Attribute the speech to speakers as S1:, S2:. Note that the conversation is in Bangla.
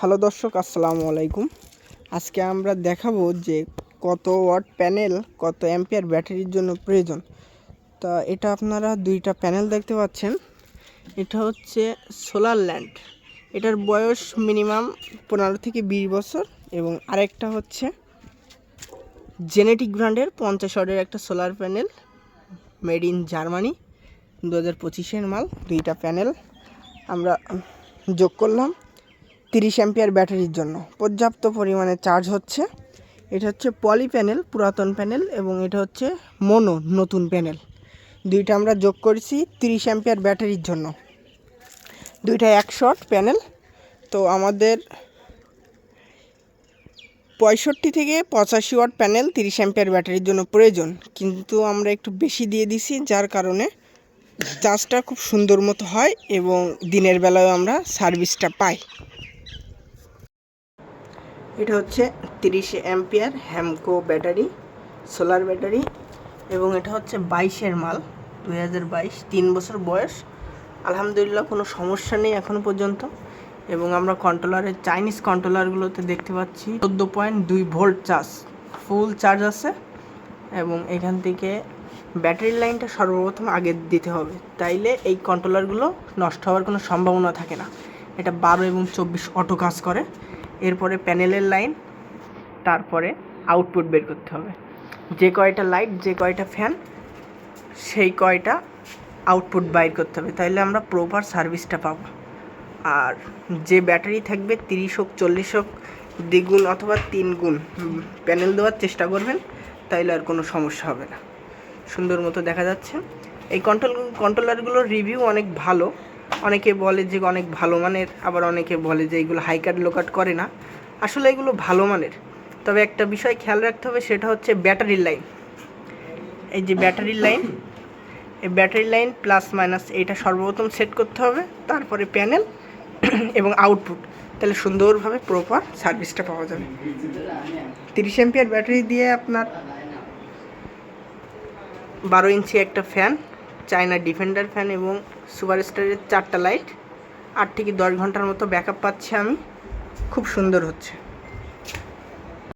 S1: হ্যালো দর্শক, আসসালামু আলাইকুম। আজকে আমরা দেখাবো যে কত ওয়াট প্যানেল, কত অ্যাম্পিয়ার ব্যাটারির জন্য প্রয়োজন। তা এটা আপনারা দুইটা প্যানেল দেখতে পাচ্ছেন। এটা হচ্ছে সোলার ল্যান্ড। এটার বয়স মিনিমাম পনেরো থেকে বিশ বছর এবং আরেকটা হচ্ছে জেনেটিক ব্র্যান্ডের পঞ্চাশ ওয়াটের একটা solar panel made in Germany দু হাজার পঁচিশের মাল, দুইটা প্যানেল। আমরা যোগ করলাম। তিরিশ অ্যাম্পিয়ার ব্যাটারির জন্য। পর্যাপ্ত পরিমাণে চার্জ হচ্ছে। এটা হচ্ছে পলি প্যানেল পুরাতন প্যানেল এবং এটা হচ্ছে মোনো নতুন প্যানেল দুইটা আমরা যোগ করেছি তিরিশ অ্যাম্পিয়ার ব্যাটারির জন্য। দুইটা একশো প্যানেল তো আমাদের পঁয়ষট্টি থেকে পঁচাশি ওয়াট প্যানেল তিরিশ অ্যাম্পিয়ার ব্যাটারির জন্য প্রয়োজন। কিন্তু আমরা একটু বেশি দিয়ে দিছি, যার কারণে চার্জটা খুব সুন্দর মতো হয় এবং দিনের বেলায় আমরা সার্ভিসটা পাই। এটা হচ্ছে তিরিশ ampere Hamko battery, solar battery এবং এটা হচ্ছে বাইশের মাল, দুই হাজার বাইশ, তিন বছর বয়স। আলহামদুলিল্লাহ কোনো সমস্যা নেই এখনও পর্যন্ত এবং আমরা কন্ট্রোলারের চাইনিজ কন্ট্রোলারগুলোতে দেখতে পাচ্ছি। চোদ্দ পয়েন্ট দুই ভোল্ট চার্জ ফুল চার্জ আছে এবং এখান থেকে ব্যাটারির লাইনটা সর্বপ্রথম আগে দিতে হবে। তাইলে এই কন্ট্রোলারগুলো নষ্ট হওয়ার কোনো সম্ভাবনা থাকে না। এটা বারো এবং চব্বিশ অটো কাজ করে। এরপরে প্যানেলের লাইন, তারপরে আউটপুট বের করতে হবে। যে কয়টা লাইট যে কয়টা ফ্যান সেই কয়টা আউটপুট বাইর করতে হবে। তাইলে আমরা প্রপার সার্ভিসটা পাবো। আর যে ব্যাটারি থাকবে তিরিশ হোক, চল্লিশ হোক, দ্বিগুণ অথবা তিন গুণ প্যানেল দেওয়ার চেষ্টা করবেন, তাইলে আর কোনো সমস্যা হবে না। সুন্দর মতো দেখা যাচ্ছে। এই কন্ট্রোল কন্ট্রোলারগুলোর রিভিউ অনেক ভালো। অনেকে বলে যে অনেক ভালো মানের, আবার অনেকে বলে যে এগুলো হাই কাট লো কাট করে না। আসলে এগুলো ভালো মানের। তবে একটা বিষয় খেয়াল রাখতে হবে, সেটা হচ্ছে ব্যাটারির লাইন এই যে ব্যাটারির লাইন এই ব্যাটারি লাইন প্লাস মাইনাস এটা সর্বপ্রথম সেট করতে হবে, তারপরে প্যানেল এবং আউটপুট তাহলে সুন্দরভাবে প্রপার সার্ভিসটা পাওয়া যাবে। তিরিশ এমপিয়ার ব্যাটারি দিয়ে আপনার বারো ইঞ্চি একটা ফ্যান চায়না ডিফেন্ডার ফ্যান এবং সুপার স্টারের চারটা লাইট আট থেকে দশ ঘণ্টার মতো ব্যাকআপ পাচ্ছি আমি। খুব সুন্দর হচ্ছে।